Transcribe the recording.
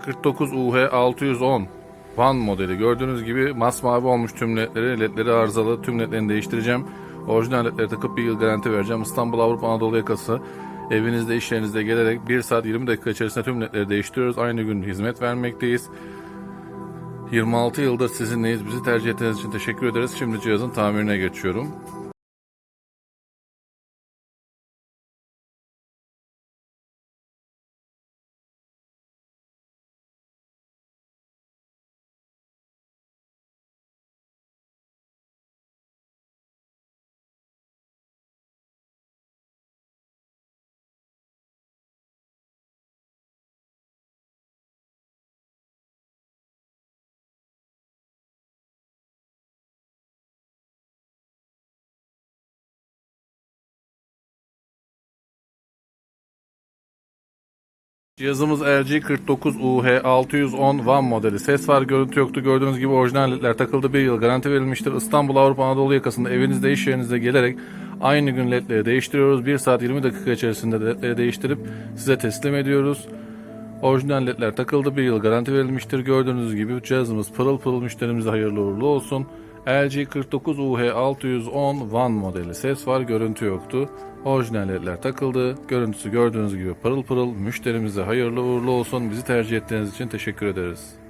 49 UH 610 Van modeli. Gördüğünüz gibi masmavi olmuş tüm ledleri. Ledleri arızalı. Tüm ledlerini değiştireceğim. Orijinal ledleri takıp bir yıl garanti vereceğim. İstanbul Avrupa Anadolu yakası. Evinizde iş yerinizde gelerek 1 saat 20 dakika içerisinde tüm ledleri değiştiriyoruz. Aynı gün hizmet vermekteyiz. 26 yıldır sizinleyiz. Bizi tercih ettiğiniz için teşekkür ederiz. Şimdi cihazın tamirine geçiyorum. Cihazımız LG 49 UH 610 Van modeli. Ses var, görüntü yoktu. Gördüğünüz gibi orijinal ledler takıldı. Bir yıl garanti verilmiştir. İstanbul Avrupa Anadolu yakasında evinizde iş yerinizde gelerek aynı gün ledleri değiştiriyoruz. 1 saat 20 dakika içerisinde de ledleri değiştirip size teslim ediyoruz. Orijinal ledler takıldı. Bir yıl garanti verilmiştir. Gördüğünüz gibi cihazımız pırıl pırıl müşterimize hayırlı uğurlu olsun. LG 49 UH 610 Van modeli. Ses var, görüntü yoktu. Orijinal ledler takıldı. Görüntüsü gördüğünüz gibi pırıl pırıl. Müşterimize hayırlı uğurlu olsun. Bizi tercih ettiğiniz için teşekkür ederiz.